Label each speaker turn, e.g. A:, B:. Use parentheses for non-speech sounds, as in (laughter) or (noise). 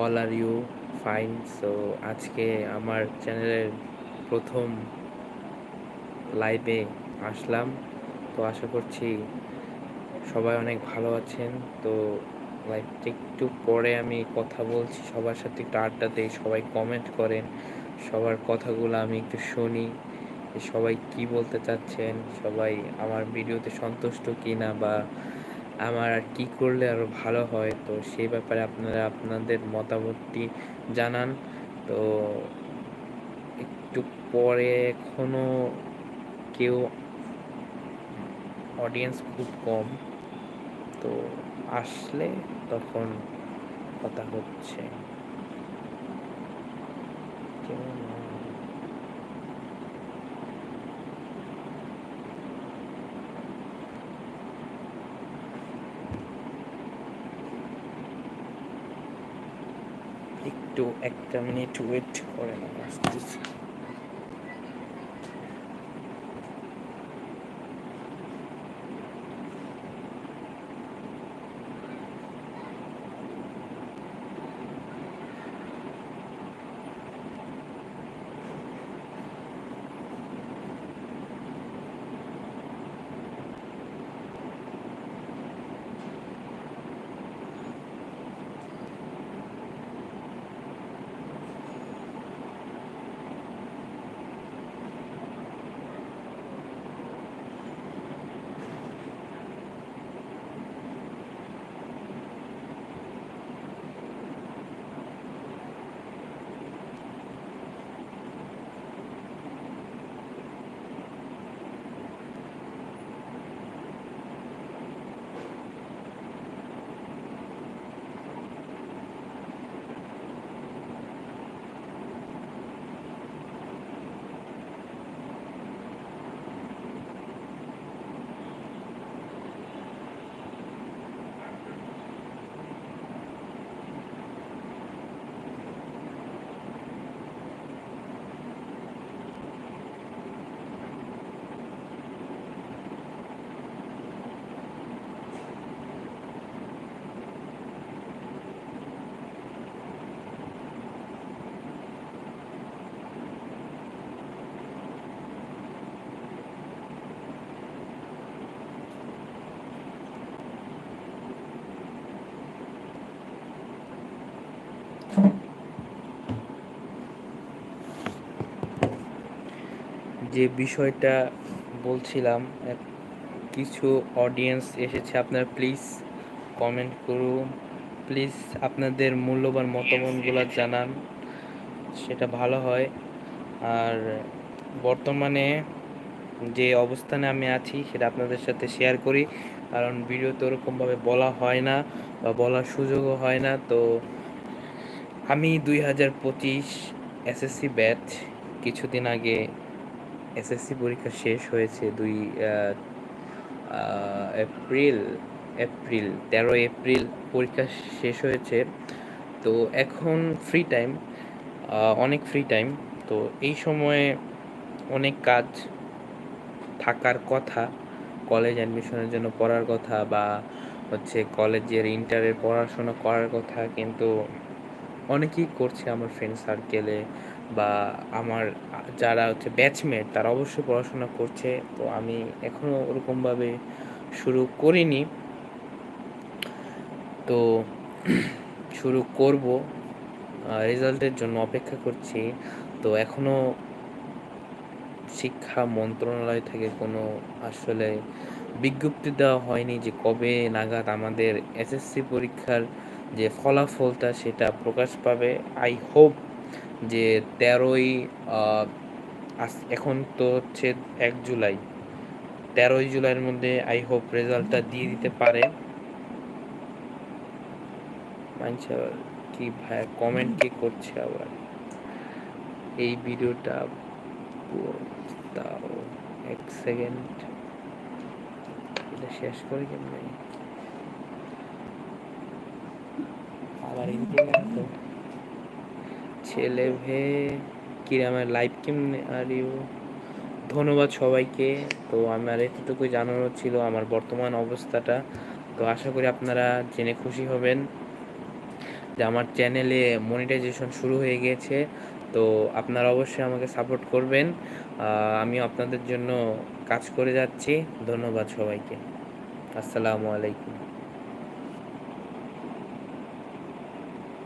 A: All are you fine so আজকে আমার চ্যানেলের প্রথম লাইভে আসলাম। তো আশা করছি সবাই অনেক ভালো আছেন। তো লাইভটা একটু পরে আমি কথা বলছি। সবার সাথে একটু আড্ডা দিই, সবাই কমেন্ট করেন। সবার কথাগুলো আমি একটু শুনি। সবাই কি বলতে চাচ্ছেন? সবাই আমার ভিডিওতে সন্তুষ্ট কি না বা আমার আর কি করলে আরও ভালো হয়, তো সেই ব্যাপারে আপনারা আপনাদের মতামতটি জানান। তো একটু পরে এখনও কেউ অডিয়েন্স খুব কম, তো আসলে তখন কথা হচ্ছে। কেমন একটু একটা মিনিট ওয়েট করেন আমি আসতেছি যে বিষয়টা বলছিলাম এক- কিছু অডিয়েন্স এসেছে আপনারা প্লিজ কমেন্ট করুন। প্লিজ আপনাদের মূল্যবান মতামতগুলো জানান সেটা ভালো হয়। আর বর্তমানে যে অবস্থানে আমি আছি সেটা আপনাদের সাথে শেয়ার করি। কারণ ভিডিও তো ওরকমভাবে বলা হয় না বা বলার সুযোগও হয় না। তো আমি দুই হাজার পঁচিশ এসএসসি ব্যাচ কিছুদিন আগে এসএসসি পরীক্ষা শেষ হয়েছে দুই এপ্রিল এপ্রিল তেরো এপ্রিল পরীক্ষা শেষ হয়েছে। তো এখন ফ্রি টাইম অনেক ফ্রি টাইম তো এই সময়ে অনেক কাজ থাকার কথা কলেজ অ্যাডমিশনের জন্য পড়ার কথা বা হচ্ছে কলেজের ইন্টারের পড়াশোনা করার কথা, কিন্তু অনেকেই করছে আমার ফ্রেন্ড সার্কেলে বা আমার যারা হচ্ছে ব্যাচমেট তারা অবশ্যই পড়াশোনা করছে। তো আমি এখনও ওরকমভাবে শুরু করিনি। তো (clears throat) শুরু করব। রেজাল্টের জন্য অপেক্ষা করছি। তো এখনও শিক্ষা মন্ত্রণালয় থেকে কোনো আসলে বিজ্ঞপ্তি দেওয়া হয়নি যে কবে নাগাদ আমাদের এসএসসি পরীক্ষার যে ফলাফলটা সেটা প্রকাশ পাবে। আই হোপ যে তেরোই এখন তো হচ্ছে এক জুলাই। তেরোই জুলাইয়ের মধ্যে আই হোপ রেজাল্টটা দিয়ে দিতে পারে। কি ভাই কমেন্ট কি করছে আবার? এই ভিডিওটা দাও এক সেকেন্ড এটা শেষ করে কেমন? ছেলে ভে কিরামের লাইভ কেমনে আর ইউ ধন্যবাদ সবাইকে। তো আমার এতটুকুই জানানোর ছিল আমার বর্তমান অবস্থাটা। তো আশা করি আপনারা জেনে খুশি হবেন যে আমার চ্যানেলে মনিটাইজেশন শুরু হয়ে গিয়েছে তো আপনারা অবশ্যই আমাকে সাপোর্ট করবেন। আমিও আপনাদের জন্য কাজ করে যাচ্ছি। ধন্যবাদ সবাইকে। আসসালামু আলাইকুম।